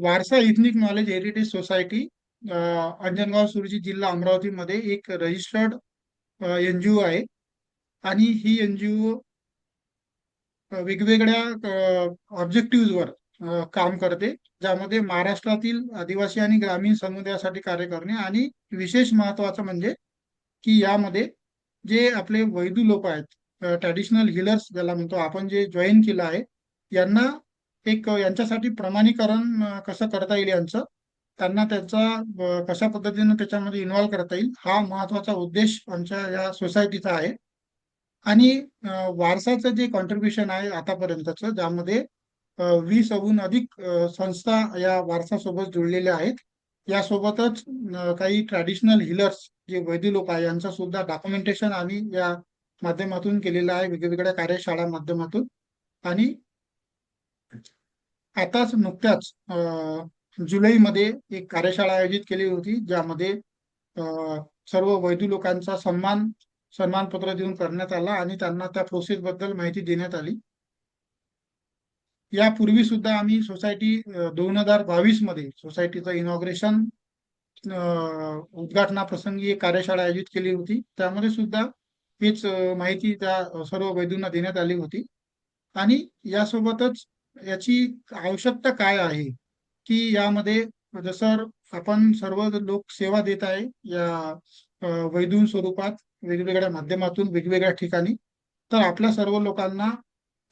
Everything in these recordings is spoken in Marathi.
वारसा ethnic knowledge heritage society Anjangaon Surji जिल्हा अमरावतीमध्ये एक रजिस्टर्ड एनजीओ आहे. आणि ही एनजीओ वेगवेगळ्या ऑब्जेक्टिव्हवर काम करते. ज्यामध्ये महाराष्ट्रातील आदिवासी आणि ग्रामीण समुदायासाठी कार्य करणे आणि विशेष महत्वाचं म्हणजे की यामध्ये जे आपले वैदू लोक आहेत ट्रॅडिशनल हिलर्स ज्याला म्हणतो आपण जे जॉईन केलं आहे यांना एक यांच्यासाठी प्रमाणीकरण कसं करता येईल यांचं? त्यांना त्याचा कशा पद्धतीने त्याच्यामध्ये इन्व्हॉल्व्ह करता येईल? हा महत्त्वाचा उद्देश आमच्या या सोसायटीचा आहे. आणि वारसाचं जे कॉन्ट्रीब्युशन आहे आतापर्यंतचं ज्यामध्ये वीसहून अधिक संस्था या वारसासोबत जुळलेल्या आहेत. यासोबतच काही ट्रॅडिशनल हिलर्स जे वैद्य लोक आहे यांचं सुद्धा डॉक्युमेंटेशन आम्ही या माध्यमातून केलेलं आहे वेगवेगळ्या कार्यशाळा माध्यमातून. आणि आताच नुकत्याच जुलैमध्ये एक कार्यशाळा आयोजित केली होती ज्यामध्ये सर्व वैद्य लोकांचा सन्मान सन्मानपत्र देऊन करण्यात आला आणि त्यांना त्या प्रोसेस बद्दल माहिती देण्यात आली. यापूर्वी सुद्धा आम्ही सोसायटी दोन हजार बावीसमध्ये सोसायटीचं इनॉग्रेशन उद्घाटनाप्रसंगी एक कार्यशाळा आयोजित केली होती. त्यामध्ये सुद्धा हीच माहिती त्या सर्व वैद्यूंना देण्यात आली होती. आणि यासोबतच याची आवश्यकता काय आहे? की यामध्ये जसं आपण सर्व लोक सेवा देत आहे या वैधून स्वरूपात वेगवेगळ्या माध्यमातून वेगवेगळ्या ठिकाणी तर आपल्या सर्व लोकांना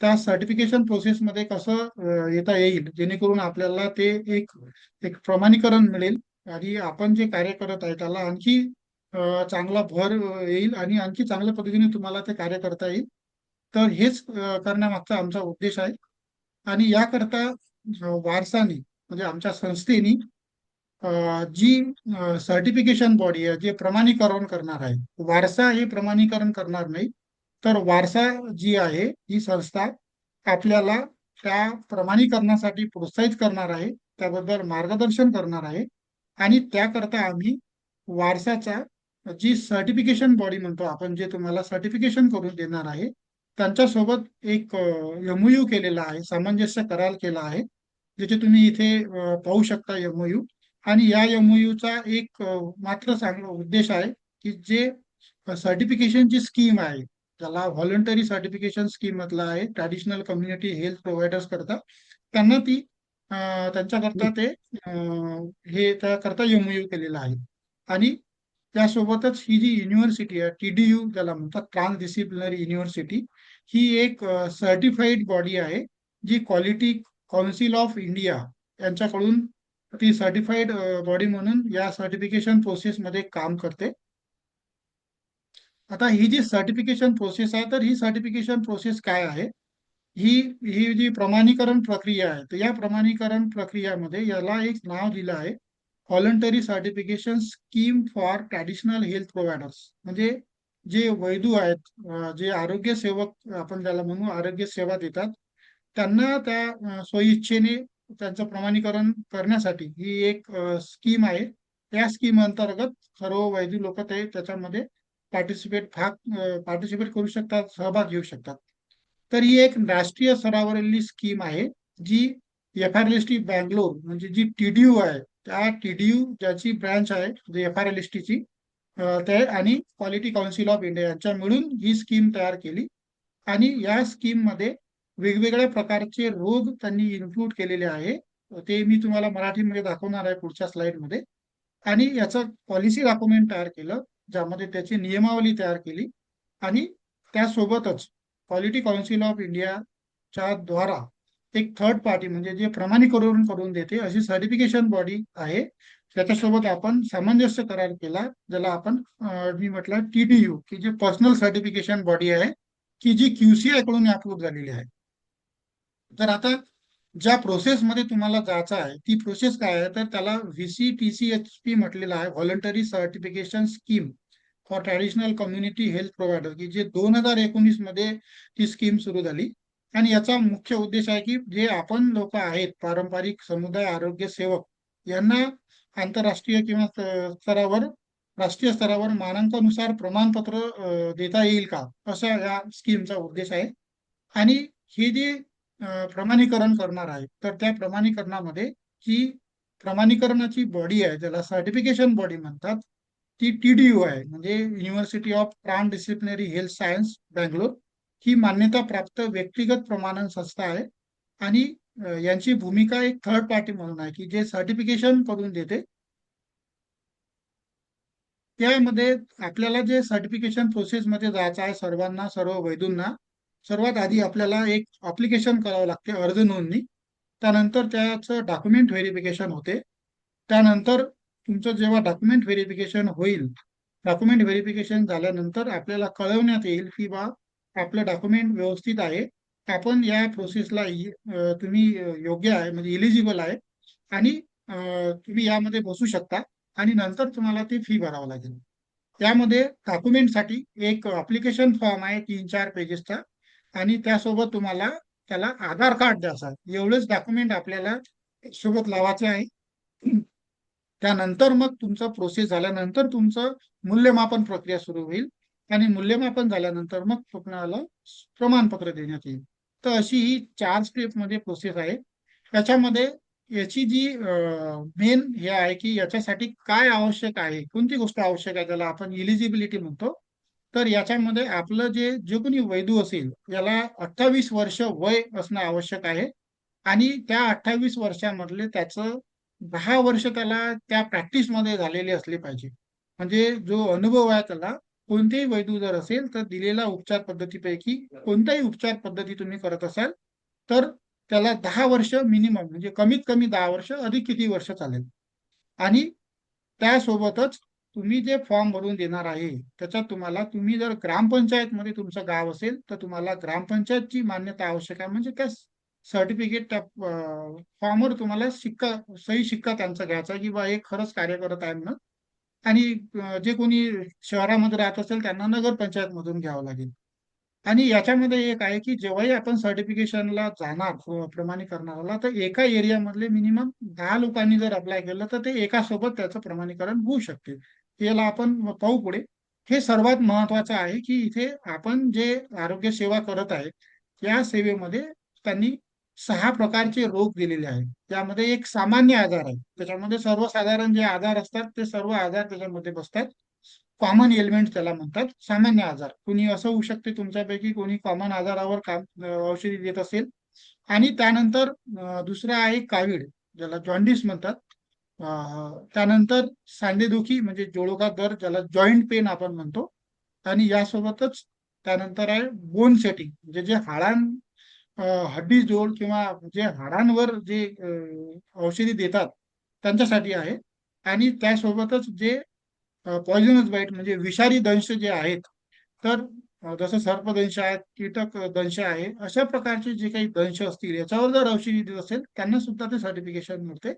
त्या सर्टिफिकेशन प्रोसेसमध्ये कसं येता येईल? जेणेकरून आपल्याला ते एक एक प्रमाणीकरण मिळेल आणि आपण जे कार्य करत आहे त्याला आणखी चांगला भर येईल आणि आणखी चांगल्या पद्धतीने तुम्हाला ते कार्य करता येईल. तर हेच करण्यामागचा आमचा उद्देश आहे. आणि याकरता वारसानी म्हणजे आमच्या संस्थेनी जी सर्टिफिकेशन बॉडी आहे जे प्रमाणीकरण करणार आहे वारसा हे प्रमाणीकरण करणार नाही तर वारसा जी आहे ही संस्था आपल्याला त्या प्रमाणीकरणासाठी प्रोत्साहित करणार आहे त्याबद्दल मार्गदर्शन करणार आहे आणि त्याकरता आम्ही वारसाचा जी सर्टिफिकेशन बॉडी म्हणतो आपण जे तुम्हाला सर्टिफिकेशन करून देणार आहे त्यांच्यासोबत एक एमओयू केलेला आहे सामंजस्य करार केला आहे ज्याचे तुम्ही इथे पाहू शकता एमओयू आणि या एमओयूचा एक मात्र चांगला उद्देश आहे की जे सर्टिफिकेशनची स्कीम आहे त्याला व्हॉलंटरी सर्टिफिकेशन स्कीम मधला आहे ट्रॅडिशनल कम्युनिटी हेल्थ प्रोव्हायडर्स करता त्यांना ती त्यांच्याकरता ते हे त्याकरता एमओयू केलेला आहे. आणि त्यासोबतच ही जी युनिव्हर्सिटी आहे टी डीयू ज्याला म्हणतात ट्रान्स डिसिप्लिनरी युनिव्हर्सिटी ही एक सर्टिफाईड बॉडी आहे जी क्वालिटी काउन्सिल ऑफ इंडिया यांच्याकडून ती सर्टिफाईड बॉडी म्हणून या सर्टिफिकेशन प्रोसेसमध्ये काम करते. आता ही जी सर्टिफिकेशन प्रोसेस आहे तर ही सर्टिफिकेशन प्रोसेस काय आहे? ही ही जी प्रमाणीकरण प्रक्रिया आहे तर या प्रमाणीकरण प्रक्रियामध्ये याला एक नाव दिलं आहे voluntary certification scheme for traditional health providers म्हणजे जे वैदू आहेत जे आरोग्य सेवक आपण ज्याला म्हणू आरोग्य सेवा देतात त्यांना त्या स्वइच्छेने त्यांचं प्रमाणीकरण करण्यासाठी ही एक स्कीम आहे. त्या स्कीम अंतर्गत सर्व वैद्य लोक ते त्याच्यामध्ये पार्टिसिपेट भाग पार्टिसिपेट करू शकतात सहभाग घेऊ शकतात. तर ही एक राष्ट्रीय स्तरावरील स्कीम आहे जी F R L S T Bangalore म्हणजे जी टीडीयू आहे त्या टीडीयू ज्याची ब्रँच आहे एफ आर एल एस टीची ते आणि क्वालिटी काउन्सिल ऑफ इंडिया यांच्या मिळून ही स्कीम तयार केली. आणि या स्कीममध्ये वेगवेगळ्या प्रकारचे रोग त्यांनी इन्क्लूड केलेले आहे. ते मी तुम्हाला मराठीमध्ये दाखवणार आहे पुढच्या स्लाइडमध्ये आणि याचं पॉलिसी डॉक्युमेंट तयार केलं ज्यामध्ये त्याची नियमावली तयार केली. आणि त्यासोबतच क्वालिटी काउन्सिल ऑफ इंडियाच्या द्वारा एक थर्ड पार्टी म्हणजे जे प्रमाणीकरण करून देते अशी सर्टिफिकेशन बॉडी आहे. त्याच्यासोबत आपण सामंजस्य करार केला ज्याला आपण मी म्हटलं टीडीयू की जे पर्सनल सर्टिफिकेशन बॉडी आहे की जी क्यूसीआयकडून अप्रूव्ह झालेली आहे. तर आता ज्या प्रोसेसमध्ये तुम्हाला जायचं आहे ती प्रोसेस काय आहे? तर त्याला VC T C H P म्हटलेलं आहे voluntary certification scheme for traditional community health provider की जे दोन हजार एकोणीसमध्ये ती स्कीम सुरू झाली. आणि याचा मुख्य उद्देश आहे की जे आपण लोक आहेत पारंपरिक समुदाय आरोग्य सेवक यांना आंतरराष्ट्रीय किंवा स्तरावर राष्ट्रीय स्तरावर मानांकानुसार प्रमाणपत्र देता येईल का? असा या स्कीमचा उद्देश आहे. आणि हे जे प्रमाणीकरण करणार आहे तर त्या प्रमाणीकरणामध्ये जी प्रमाणीकरणाची बॉडी आहे ज्याला सर्टिफिकेशन बॉडी म्हणतात ती टी डी यू आहे म्हणजे university of trans disciplinary health science Bangalore ही मान्यता प्राप्त व्यक्तिगत प्रमाणन संस्था आहे. आणि यांची भूमिका एक थर्ड पार्टी म्हणून आहे की जे सर्टिफिकेशन करून देते. त्यामध्ये आपल्याला जे सर्टिफिकेशन प्रोसेसमध्ये जायचं आहे सर्वांना सर्व वैदूंना सर्वात आधी आपल्याला एक अप्लिकेशन करावं लागते अर्ज नोंदणी. त्यानंतर त्याचं डॉक्युमेंट व्हेरिफिकेशन होते. त्यानंतर तुमचं जेव्हा डॉक्युमेंट व्हेरिफिकेशन होईल डॉक्युमेंट व्हेरिफिकेशन झाल्यानंतर आपल्याला कळवण्यात येईल की बा आपलं डॉक्युमेंट व्यवस्थित आहे. आपण या प्रोसेसला तुम्ही योग्य आहे म्हणजे इलिजिबल आहे. आणि तुम्ही यामध्ये बसू शकता. आणि नंतर तुम्हाला ती फी भरावं लागेल. त्यामध्ये डॉक्युमेंटसाठी एक अप्लिकेशन फॉर्म आहे तीन चार पेजेसचा आणि त्यासोबत तुम्हाला त्याला आधार कार्ड द्यायचं एवढेच डॉक्युमेंट आपल्याला सोबत लावायचे आहे. त्यानंतर मग तुमचा प्रोसेस झाल्यानंतर तुमचं मूल्यमापन प्रक्रिया सुरू होईल. आणि मूल्यमापन झाल्यानंतर मग तुम्हाला प्रमाणपत्र देण्यात येईल. तर अशी ही चार स्टेपमध्ये प्रोसेस आहे. त्याच्यामध्ये याची जी मेन हे आहे की याच्यासाठी काय आवश्यक आहे कोणती गोष्ट आवश्यक आहे त्याला आपण इलिजिबिलिटी म्हणतो तर याच्यामध्ये आपलं जे जे कोणी वैधू असेल याला अठ्ठावीस वर्ष वय असणं आवश्यक आहे. आणि त्या अठ्ठावीस वर्षामधले त्याचं दहा वर्ष त्याला त्या प्रॅक्टिसमध्ये झालेले असले पाहिजे. म्हणजे जो अनुभव आहे त्याला कोणतेही वैद्य जर असेल तर दिलेल्या उपचार पद्धतीपैकी कोणत्याही उपचार पद्धती तुम्ही करत असाल तर त्याला दहा वर्ष मिनिमम म्हणजे कमीत कमी दहा वर्ष अधिक किती वर्ष चालेल. आणि त्यासोबतच तुम्ही जे फॉर्म भरून देणार आहे त्याच्यात तुम्हाला तुम्ही जर ग्रामपंचायतमध्ये तुमचं गाव असेल तर तुम्हाला ग्रामपंचायतची मान्यता आवश्यक आहे. म्हणजे त्या सर्टिफिकेट त्या फॉर्मवर तुम्हाला शिक्का सही शिक्का त्यांचा घ्यायचा की बा हे खरंच कार्य करत आहे म्हणून. आणि जे कोणी शहरामध्ये राहत असेल त्यांना नगरपंचायत मधून घ्यावं लागेल. आणि याच्यामध्ये एक आहे की जेव्हाही आपण सर्टिफिकेशनला जाणार प्रमाणीकरणाला तर एका एरियामधले मिनिमम दहा लोकांनी जर अप्लाय केलं तर ते एका सोबत त्याचं प्रमाणीकरण होऊ शकते. याला आपण पाहू पुढे. हे सर्वात महत्वाचं आहे की इथे आपण जे आरोग्य सेवा करत आहे त्या सेवेमध्ये त्यांनी सहा प्रकारचे रोग दिलेले आहेत. त्यामध्ये एक सामान्य आजार आहे. त्याच्यामध्ये सर्वसाधारण जे आजार असतात ते सर्व आजार त्याच्यामध्ये बसतात. कॉमन एलिमेंट त्याला म्हणतात. सामान्य आजार. कुणी असं होऊ शकते तुमच्यापैकी कोणी कॉमन आजारावर काम औषधी देत असेल. आणि त्यानंतर दुसरं आहे कावीड ज्याला जॉन्डिस म्हणतात. त्यानंतर सांधेदुखी म्हणजे जोडोका दर ज्याला जॉईंट पेन आपण म्हणतो. आणि यासोबतच त्यानंतर आहे बोन सेटिंग म्हणजे जे हाडां हड्डी जोड किंवा जे हाडांवर जे औषधी देतात त्यांच्यासाठी आहे. आणि त्यासोबतच जे पॉइझनस बाईट म्हणजे विषारी दंश जे आहेत तर जसं सर्पदंश आहेत कीटक दंश आहे अशा प्रकारचे जे काही दंश असतील याच्यावर जर औषधी देत असेल त्यांना सुद्धा ते सर्टिफिकेशन मिळते.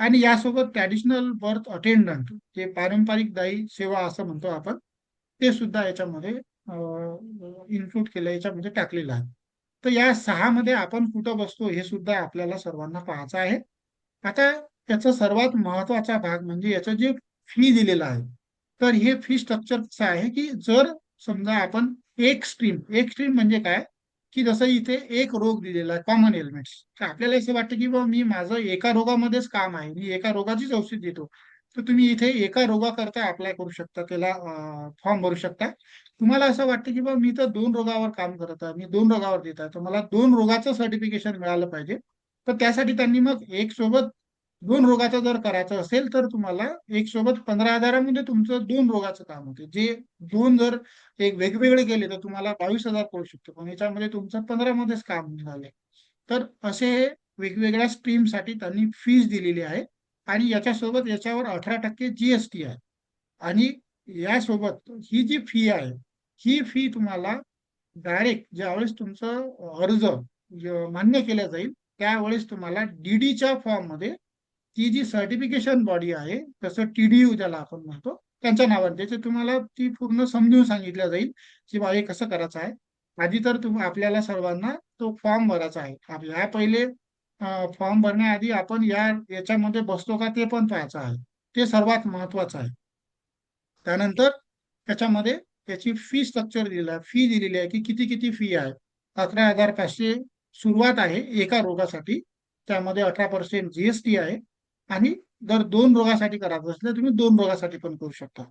आणि यासोबत ट्रॅडिशनल बर्थ अटेंडंट जे पारंपरिक दायी सेवा असं म्हणतो आपण ते सुद्धा याच्यामध्ये इन्क्लूड केलं याच्यामध्ये टाकलेलं आहे. तर या सहा मध्ये आपण कुठं बसतो हे सुद्धा आपल्याला सर्वांना पाहायचं आहे. आता त्याचा सर्वात महत्त्वाचा भाग म्हणजे याचं जे फी दिलेलं आहे. तर हे फी स्ट्रक्चर कसं आहे की जर समजा आपण एक स्ट्रीम एक स्ट्रीम म्हणजे काय? की जसं इथे एक रोग दिलेला आहे कॉमन एलिमेंट्स तर आपल्याला असं वाटतं की बा मी माझं एका रोगामध्येच काम आहे मी एका रोगाचीच औषध देतो. तर तुम्ही इथे एका रोगाकरता अप्लाय करू शकता त्याला फॉर्म भरू शकता. तुम्हाला असं वाटतं की बा मी तर दोन रोगावर काम करत आहे मी दोन रोगावर देत आहे तर मला दोन रोगाचं सर्टिफिकेशन मिळालं पाहिजे. तर त्यासाठी त्यांनी मग एक सोबत दोन रोगाचं जर करायचं असेल तर तुम्हाला एक सोबत पंधरा हजारामध्ये तुमचं दोन रोगाचं काम होते. जे दोन जर एक वेगवेगळे केले तर तुम्हाला बावीस हजार पडू शकतो. पण याच्यामध्ये तुमचं पंधरा मध्येच काम झाले तर असे हे वेगवेगळ्या स्ट्रीमसाठी त्यांनी फीज दिलेली आहे. आणि याच्यासोबत याच्यावर अठरा टक्के जीएसटी आहे. आणि यासोबत ही जी फी आहे ही फी तुम्हाला डायरेक्ट ज्यावेळेस तुमचं अर्ज मान्य केलं जाईल त्यावेळेस तुम्हाला डीडीच्या फॉर्ममध्ये ती जी सर्टिफिकेशन बॉडी आहे तसं टीडीयू ज्याला आपण म्हणतो त्यांच्या नावाने त्याचे तुम्हाला ती पूर्ण समजून सांगितलं जाईल की बा हे कसं करायचं आहे. आधी तर तुम्ही आपल्याला सर्वांना तो फॉर्म भरायचा आहे. आप- या पहिले फॉर्म भरण्याआधी आपण या याच्यामध्ये बसतो का ते पण पाहायचं आहे. ते सर्वात महत्वाचं आहे. त्यानंतर त्याच्यामध्ये त्याची फी स्ट्रक्चर दिलेलं आहे फी दिलेली आहे की किती किती फी आहे. अकरा हजार पाचशे सुरुवात आहे एका रोगासाठी. त्यामध्ये अठरा पर्सेंट जीएसटी आहे. आणि जर दोन रोगासाठी करायचं असलं तर तुम्ही दोन रोगासाठी पण करू शकता.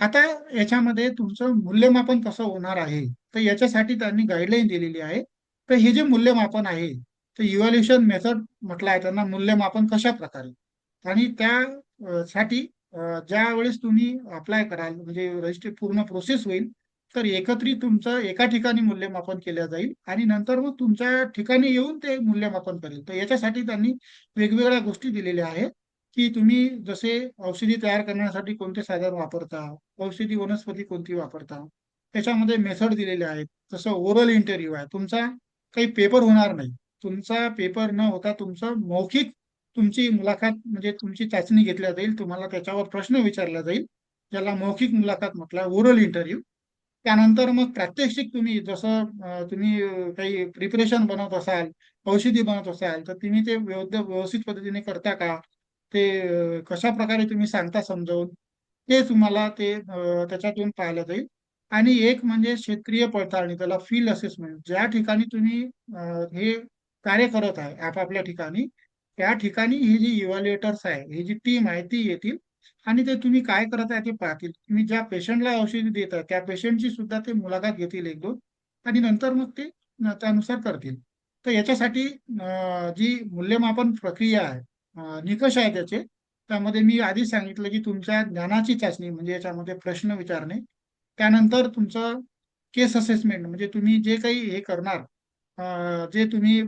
आता याच्यामध्ये तुमचं मूल्यमापन कसं होणार आहे? तर याच्यासाठी त्यांनी गाईडलाईन दिलेली आहे. तर हे जे मूल्यमापन आहे तर इव्हॅल्युएशन मेथड म्हटलं आहे त्यांना मूल्यमापन कशा प्रकारे आणि त्या साठी ज्या वेळेस तुम्ही अप्लाय कराल म्हणजे रजिस्ट्री पूर्ण प्रोसेस होईल तर एकत्रित तुमचं एका ठिकाणी मूल्यमापन केलं जाईल आणि नंतर मग तुमच्या ठिकाणी येऊन ते मूल्यमापन करेल. तर याच्यासाठी त्यांनी वेगवेगळ्या गोष्टी दिलेल्या आहेत की तुम्ही जसे औषधी तयार करण्यासाठी कोणते साधन वापरता औषधी वनस्पती कोणती वापरता त्याच्यामध्ये मेथड दिलेले आहेत. जसं ओरल इंटरव्ह्यू आहे तुमचा काही पेपर होणार नाही. तुमचा पेपर न होता तुमचं मौखिक तुमची मुलाखत म्हणजे तुमची चाचणी घेतल्या जाईल तुम्हाला त्याच्यावर प्रश्न विचारला जाईल ज्याला मौखिक मुलाखत म्हटलं ओरल इंटरव्ह्यू त्यानंतर मग प्रात्यक्षिक तुम्ही जसं तुम्ही काही प्रिपरेशन बनवत असाल औषधी बनवत असाल तर तुम्ही ते व्यवस्थित पद्धतीने करता का? ते कशा प्रकारे तुम्ही सांगता समजावून? ते तुम्हाला ते त्याच्यातून पाहायला जाईल. आणि एक म्हणजे क्षेत्रीय पडताळणी त्याला फील्ड असेसमेंट ज्या ठिकाणी तुम्ही हे कार्य करत आहे आपापल्या ठिकाणी त्या ठिकाणी ही जी इव्हॅल्युएटर्स आहे ही जी टीम आहे ती येतील. आणि ते तुम्ही काय करत आहे ते पाहतील. तुम्ही ज्या पेशंटला औषधी देत आहे त्या पेशंटची सुद्धा ते मुलाखत घेतील एक दोन. आणि नंतर मग ते त्यानुसार करतील. तर याच्यासाठी जी मूल्यमापन प्रक्रिया आहे निकष आहे त्याचे त्यामध्ये मी आधीच सांगितलं की तुमच्या ज्ञानाची चाचणी म्हणजे याच्यामध्ये प्रश्न विचारणे. त्यानंतर तुमचं केस असेसमेंट म्हणजे तुम्ही जे काही हे करणार जे तुम्ही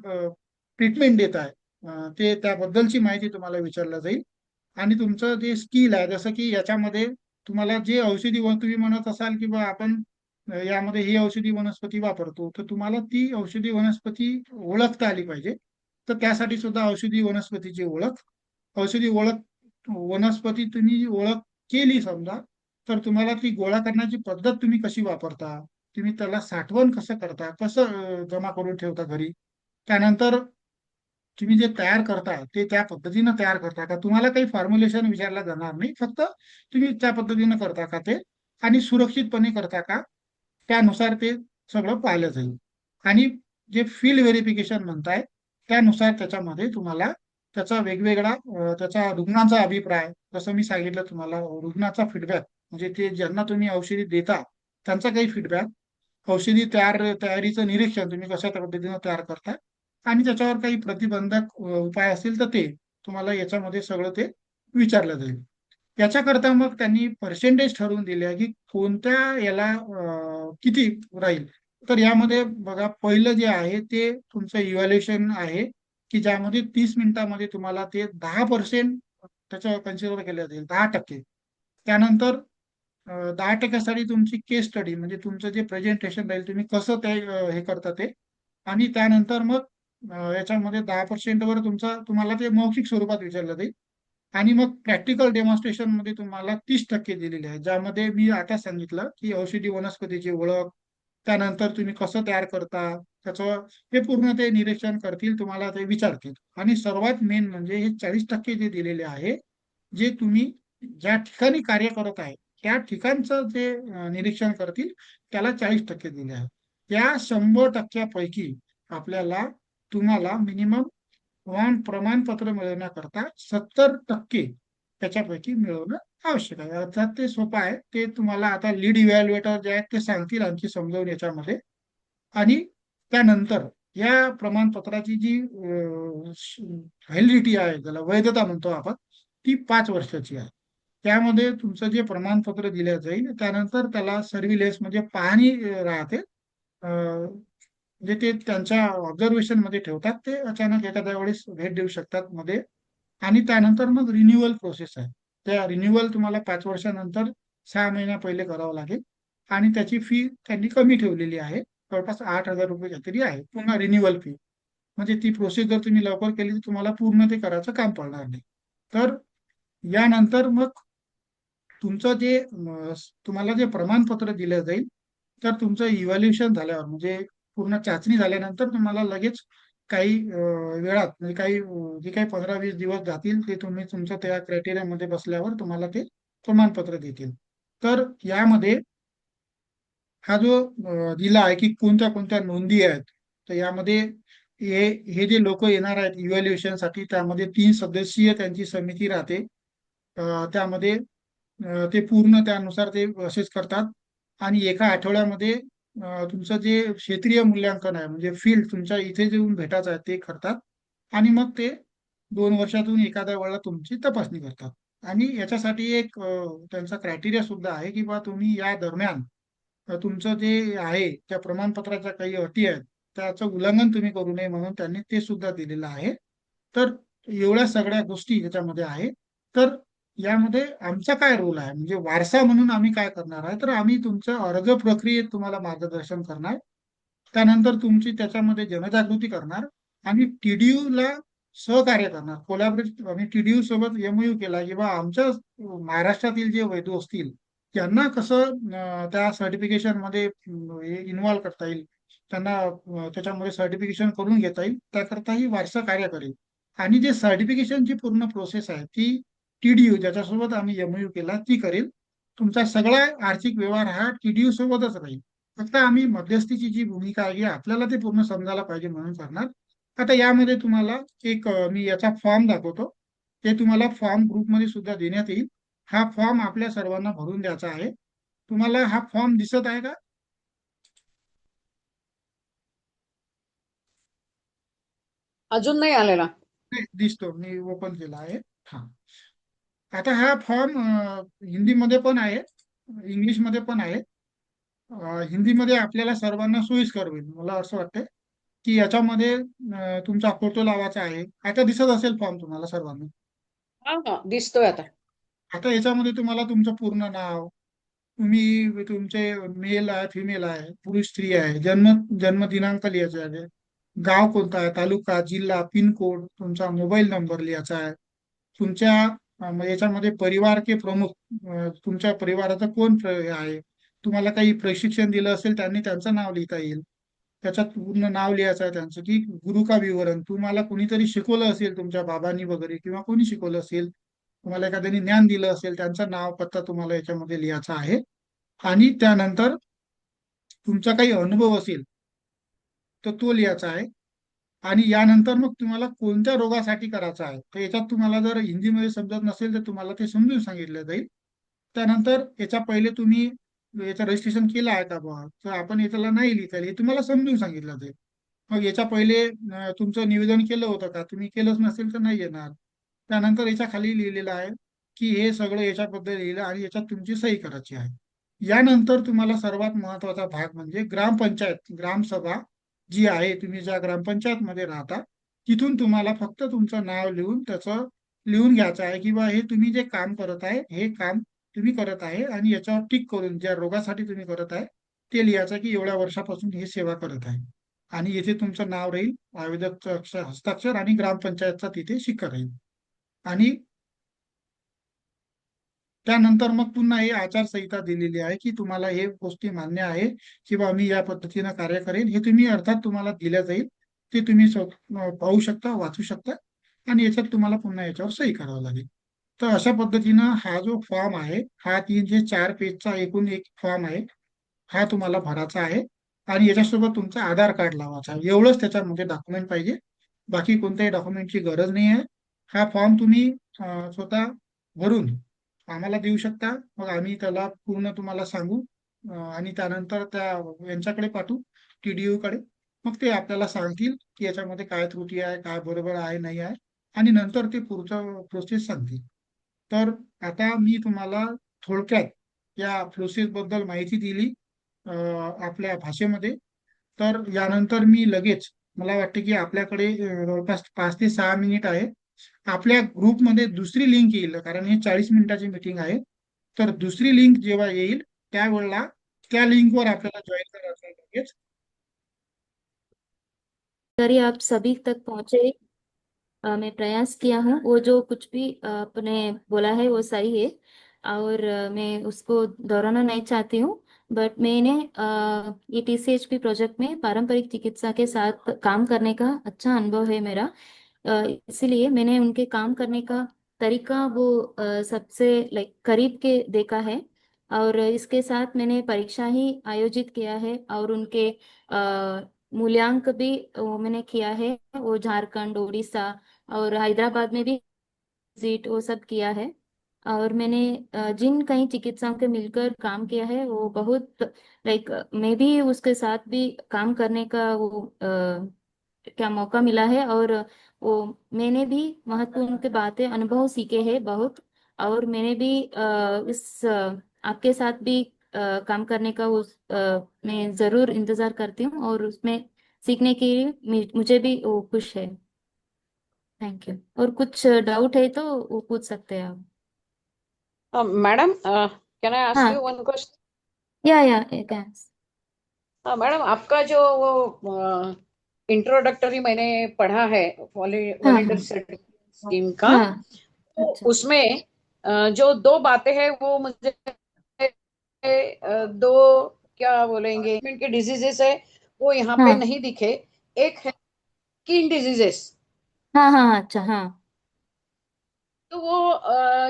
ट्रीटमेंट देत आहे ते त्याबद्दलची माहिती तुम्हाला विचारलं जाईल. आणि तुमचं जे स्किल आहे जसं की याच्यामध्ये तुम्हाला जे औषधी तुम्ही म्हणत असाल की बा आपण यामध्ये ही औषधी वनस्पती वापरतो तर तुम्हाला ती औषधी वनस्पती ओळखता आली पाहिजे. तर त्यासाठी सुद्धा औषधी वनस्पतीची ओळख. औषधी ओळख वनस्पती तुम्ही ओळख केली समजा तर तुम्हाला ती गोळा करण्याची पद्धत तुम्ही कशी वापरता? तुम्ही त्याला साठवण कसं करता? कसं जमा करून ठेवता घरी? त्यानंतर तुम्ही जे तयार करता ते त्या पद्धतीनं तयार करता का? तुम्हाला काही फॉर्म्युलेशन विचारलं जाणार नाही. फक्त तुम्ही त्या पद्धतीनं करता का ते? आणि सुरक्षितपणे करता का? त्यानुसार ते सगळं पाहिलं जाईल. आणि जे फील्ड व्हेरिफिकेशन म्हणताय त्यानुसार त्याच्यामध्ये तुम्हाला त्याचा वेगवेगळा त्याचा रुग्णाचा अभिप्राय जसं मी सांगितलं तुम्हाला रुग्णाचा फीडबॅक म्हणजे ते ज्यांना तुम्ही औषधी देता त्यांचा काही फीडबॅक औषधी तयार तयारीचं निरीक्षण तुम्ही कशा पद्धतीनं तयार करता आणि त्याच्यावर काही प्रतिबंधक उपाय असतील तर ते तुम्हाला याच्यामध्ये सगळं ते विचारलं जाईल. याच्याकरता मग त्यांनी पर्सेंटेज ठरवून दिले की कोणत्या याला किती राहील. तर यामध्ये बघा पहिलं जे आहे ते तुमचं इव्हॅल्युएशन आहे की ज्यामध्ये तीस मिनिटामध्ये तुम्हाला ते दहा पर्सेंट त्याच्या कन्सिडर केलं जाईल दहा टक्के. त्यानंतर दहा टक्क्यासाठी तुमची केस स्टडी म्हणजे तुमचं जे प्रेझेंटेशन राहील तुम्ही कसं ते हे करता ते. आणि त्यानंतर मग याच्यामध्ये दहा पर्सेंटवर तुमचा तुम्हाला ते मौखिक स्वरूपात विचारलं जाईल. आणि मग प्रॅक्टिकल डेमॉन्स्ट्रेशनमध्ये तुम्हाला तीस टक्के दिलेले आहे ज्यामध्ये मी आता सांगितलं की औषधी वनस्पतीची ओळख त्यानंतर तुम्ही कसं तयार करता त्याचं हे पूर्ण ते निरीक्षण करतील तुम्हाला ते विचारतील. आणि सर्वात मेन म्हणजे हे चाळीस टक्के जे दिलेले आहे जे तुम्ही ज्या ठिकाणी कार्य करत आहे त्या ठिकाणचं जे निरीक्षण करतील त्याला चाळीस टक्के दिले आहे त्या शंभर टक्क्यापैकी आपल्याला तुम्हाला मिनिमम वाहन प्रमाणपत्र मिळवण्याकरता सत्तर टक्के त्याच्यापैकी मिळवणं आवश्यक आहे. अर्थात ते सोपं आहे. ते तुम्हाला आता लीड इव्हॅल्युएटर जे आहेत ते सांगतील आणखी समजावून याच्यामध्ये. आणि त्यानंतर या प्रमाणपत्राची जी व्हॅलिडिटी आहे ज्याला वैधता म्हणतो आपण ती पाच वर्षाची आहे. त्यामध्ये तुमचं जे प्रमाणपत्र दिलं जाईल त्यानंतर त्याला सर्व्हिलेन्स म्हणजे पाहणी राहते. जे ते त्यांच्या ऑब्झर्वेशनमध्ये ठेवतात ते अचानक एखाद्या वेळेस भेट देऊ शकतात मध्ये. आणि त्यानंतर मग रिन्युअल प्रोसेस आहे. त्या रिन्युअल तुम्हाला पाच वर्षानंतर सहा महिन्या पहिले करावं लागेल. आणि त्याची फी त्यांनी कमी ठेवलेली आहे. जवळपास आठ हजार रुपये काहीतरी आहे. पुन्हा रिन्युअल फी म्हणजे ती प्रोसेस जर तुम्ही लवकर केली तर तुम्हाला पूर्ण ते करायचं काम पडणार नाही. तर यानंतर मग तुमचं जे तुम्हाला जे प्रमाणपत्र दिलं जाईल तर तुमचं इव्हॅल्युएशन झाल्यावर म्हणजे पूर्ण चाचणी झाल्यानंतर तुम्हाला लगेच काही वेळात म्हणजे काही जे काही पंधरा वीस दिवस जातील ते तुम्ही तुमच्या त्या क्रायटेरियामध्ये बसल्यावर तुम्हाला ते प्रमाणपत्र देतील. तर यामध्ये हा जो दिला आहे की कोणत्या कोणत्या नोंदी आहेत तर यामध्ये हे हे जे लोक येणार आहेत इव्हॅल्युएशनसाठी त्यामध्ये तीन सदस्यीय त्यांची समिती राहते. त्यामध्ये ते पूर्ण त्यानुसार ते असेच करतात. आणि एका आठवड्यामध्ये तुमचं जे क्षेत्रीय मूल्यांकन आहे म्हणजे फील्ड तुमच्या इथे जेऊन येऊन भेटायचं आहे ते करतात. आणि मग ते दोन वर्षातून एखाद्या वेळेला तुमची तपासणी करतात. आणि याच्यासाठी एक त्यांचा क्रायटेरिया सुद्धा आहे की बा तुम्ही या दरम्यान तुमचं जे आहे त्या प्रमाणपत्राच्या काही अटी आहेत त्याचं उल्लंघन तुम्ही करू नये म्हणून त्यांनी ते सुद्धा दिलेलं आहे. तर एवढ्या सगळ्या गोष्टी याच्यामध्ये आहे. तर यामध्ये आमचा काय रोल आहे? म्हणजे वारसा म्हणून आम्ही काय करणार आहे? तर आम्ही तुमचं अर्ज प्रक्रियेत तुम्हाला मार्गदर्शन करणार. त्यानंतर तुमची त्याच्यामध्ये जनजागृती करणार आणि टीडीयू ला सहकार्य करणार. कोल्हापूर आम्ही टीडीयू सोबत एमओयू केला किंवा आमच्या महाराष्ट्रातील जे वैद्य असतील त्यांना कसं त्या सर्टिफिकेशनमध्ये इन्व्हॉल्व करता येईल? त्यांना त्याच्यामध्ये सर्टिफिकेशन करून घेता येईल? त्याकरता ही वारसा कार्य करेल. आणि जे सर्टिफिकेशनची पूर्ण प्रोसेस आहे ती टीडीयू ज्याच्यासोबत आम्ही एमओयू केला ती करेल. तुमचा सगळा आर्थिक व्यवहार हा टीडीयू सोबतच राहील. फक्त आम्ही मध्यस्थीची जी भूमिका आहे आपल्याला ते पूर्ण समजायला पाहिजे म्हणून करणार आता यामध्ये तुम्हाला एक मी याचा फॉर्म दाखवतो. ते तुम्हाला फॉर्म ग्रुपमध्ये सुद्धा देण्यात येईल. हा फॉर्म आपल्या सर्वांना भरून द्यायचा आहे. तुम्हाला हा फॉर्म दिसत आहे का? अजून नाही आलेला. दिसतो. मी ओपन केला आहे. हा. आता हा फॉर्म हिंदीमध्ये पण आहे इंग्लिशमध्ये पण आहे. हिंदीमध्ये आपल्याला सर्वांना सोयीस्कर होईल मला असं वाटतं की याच्यामध्ये तुमचा फोटो लावायचा आहे. आता दिसत असेल फॉर्म तुम्हाला सर्वांना. दिसतोय आता. आता याच्यामध्ये तुम्हाला तुमचं पूर्ण नाव तुम्ही तुमचे मेल आहे फिमेल आहे पुरुष स्त्री आहे जन्म जन्म दिनांक लिहायचा आहे. गाव कोणता आहे तालुका जिल्हा पिनकोड तुमचा मोबाईल नंबर लिहायचा आहे. तुमच्या याच्यामध्ये परिवार के प्रमुख तुमच्या परिवाराचं कोण आहे? तुम्हाला काही प्रशिक्षण दिलं असेल त्यांनी त्यांचं नाव लिहिता येईल. त्याच्यात पूर्ण नाव लिहायचं आहे त्यांचं की गुरु का विवरण? तुम्हाला कोणीतरी शिकवलं असेल तुमच्या बाबांनी वगैरे किंवा कोणी शिकवलं असेल? तुम्हाला एखाद्याने ज्ञान दिलं असेल त्यांचं नाव पत्ता तुम्हाला याच्यामध्ये लिहायचा आहे. आणि त्यानंतर तुमचा काही अनुभव असेल तर तो लिहायचा आहे. आणि यानंतर मग तुम्हाला कोणत्या रोगासाठी करायचं आहे? तर याच्यात तुम्हाला जर हिंदीमध्ये समजत नसेल तर तुम्हाला ते समजून सांगितलं जाईल. त्यानंतर याच्या पहिले तुम्ही याचं रजिस्ट्रेशन केलं आहे का बुवा? तर आपण याच्याला नाही लिहिता हे तुम्हाला समजून सांगितलं जाईल. मग याच्या पहिले तुमचं निवेदन केलं होतं का? तुम्ही केलंच नसेल तर नाही येणार. त्यानंतर याच्या खाली लिहिलेलं आहे की हे सगळं याच्याबद्दल लिहिलं आणि याच्यात तुमची सही करायची आहे. यानंतर तुम्हाला सर्वात महत्त्वाचा भाग म्हणजे ग्रामपंचायत ग्रामसभा जी आहे तुम्ही ज्या ग्रामपंचायत मध्ये राहता तिथून तुम्हाला फक्त तुमचं नाव लिहून त्याचं लिहून घ्यायचं आहे किंवा हे तुम्ही जे काम करत आहे हे काम तुम्ही करत आहे आणि याच्यावर टिक करून ज्या रोगासाठी तुम्ही करत आहे ते लिहायचं की एवढ्या वर्षापासून हे सेवा करत आहे. आणि येथे तुमचं नाव राहील आवेदकचं हस्ताक्षर आणि ग्रामपंचायतचा तिथे शिक्का राहील. आणि त्यानंतर मग पुन्हा हे आचारसंहिता दिलेली आहे की तुम्हाला हे गोष्टी मान्य आहे किंवा मी या पद्धतीनं कार्य करेन. हे तुम्ही अर्थात तुम्हाला दिल्या जाईल. ते तुम्ही पाहू शकता वाचू शकता आणि याच्यात तुम्हाला पुन्हा याच्यावर सही करावं लागेल. तर अशा पद्धतीनं हा जो फॉर्म आहे हा तीनशे चार पेजचा एकूण एक फॉर्म आहे हा तुम्हाला भरायचा आहे आणि याच्यासोबत तुमचं आधार कार्ड लावायचा आहे. एवढंच त्याच्यामध्ये डॉक्युमेंट पाहिजे. बाकी कोणत्याही डॉक्युमेंटची गरज नाही आहे. हा फॉर्म तुम्ही स्वतः भरून आम्हाला देऊ शकता. मग आम्ही त्याला पूर्ण तुम्हाला सांगू. आणि त्यानंतर त्या यांच्याकडे पाठवू टीडीओ कडे. मग ते आपल्याला सांगतील की याच्यामध्ये काय त्रुटी आहे काय बरोबर आहे नाही आहे. आणि नंतर ते पुढचं प्रोसेस सांगतील. तर आता मी तुम्हाला थोडक्यात या प्रोसेस बद्दल माहिती दिली आपल्या भाषेमध्ये. तर यानंतर मी लगेच मला वाटते की आपल्याकडे जवळपास पाच ते सहा मिनिट आहे. आपल्या ग्रुपमध्ये दुसरी लिंक कारण ही मिनिटाची मीटिंग आहे. तर दुसरी लिंक जेव्हा येईल त्यावेळेला त्या लिंकवर आपल्याला जानकारी आप सभी तक पहुँचे. अ, मैं प्रयास किया हूँ. वो जो कुछ भी आपने बोला है वो सही है। और अ, मैं उसको दोहराना नहीं चाहती हूँ। बट मैंने ये टीसीएचपी प्रोजेक्ट में पारंपरिक चिकित्सा के साथ काम करने का अच्छा अनुभव है मेरा। इसीलिए मैंने उनके काम करने का तरीका वो सबसे लाइक करीब के देखा है और इसके साथ मैंने परीक्षा ही आयोजित किया है और उनके मूल्यांक भी वो मैंने किया है, वो झारखंड उड़ीसा और हैदराबाद में भी विज़िट वो सब किया है और मैंने जिन कई चिकित्सकों के मिलकर काम किया है वो बहुत लाइक मैं भी उसके साथ भी काम करने का वो क्या मौका मिला है और वो मैंने भी महत्वपूर्ण के बातें अनुभव सीखे हैं बहुत और मैंने भी इस आपके साथ भी काम करने का उस मैं ज़रूर इंतज़ार करती हूँ और उसमें सीखने के लिए मुझे भी वो खुश है। थैंक यू और कुछ डाउट है तो वो पूछ सकते हैं आप। Uh, uh, can I ask हाँ। you one question? या या हाँ मैडम आपका जो वो इंट्रोडक्टरी मैंने पढ़ा है हाँ। वॉलेंटियर हाँ सर्टिफिकेट स्कीम का। हाँ। तो अच्छा। उसमें जो दो बातें हैं वो मुझे दो क्या बोलेंगे के डिजीजेस है वो यहाँ पे हाँ। नहीं दिखे। एक है स्किन डिजीजेस हाँ हाँ अच्छा हाँ। तो वो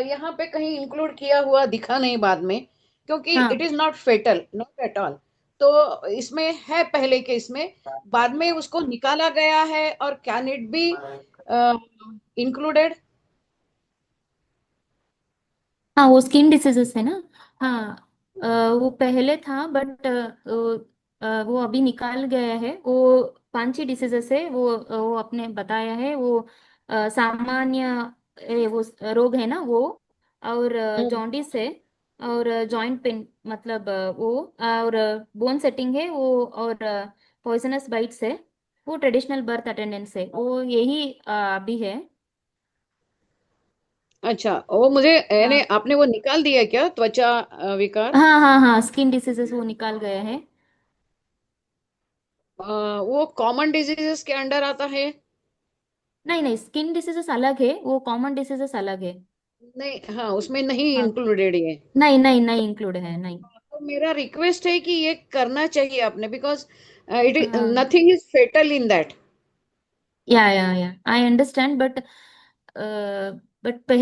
यहाँ पे कहीं इंक्लूड किया हुआ दिखा नहीं बाद में क्योंकि हाँ। It is not fatal not at all तो इसमें है पहले के इसमें। बाद में उसको निकाला गया है और कैन इट बी इंक्लूडेड हाँ वो स्किन डिसीजेस है ना? हाँ अ, वो पहले था बट वो अभी निकाल गया है। वो पाँच ही डिसीजेस है वो वो अपने बताया है। वो सामान्य वो रोग है ना वो और जॉन्डिस है। और जॉइंट पेन मतलब वो और बोन सेटिंग है वो और पॉइजनस बाइट्स है वो ट्रेडिशनल बर्थ अटेंडेंस है वो यही अभी है। अच्छा वो मुझे हाँ। आपने वो निकाल दिया क्या त्वचा विकार? हाँ हाँ हाँ स्किन डिसीजेस वो निकाल गया है। अ, वो कॉमन डिजीजेस के अंडर आता है? नहीं नहीं स्किन डिसीजेस अलग है वो कॉमन डिसीजेस अलग है। नहीं हाँ उसमें नहीं हाँ। इंक्लूडेड ये। नहीं नहीं नहीं इंक्लूड है नहीं। तो मेरा रिक्वेस्ट है कि ये करना चाहिए आपने बिकॉज़ इट इज़ हाँ। Nothing is fatal in that या या या आई अंडरस्टैंड बट बट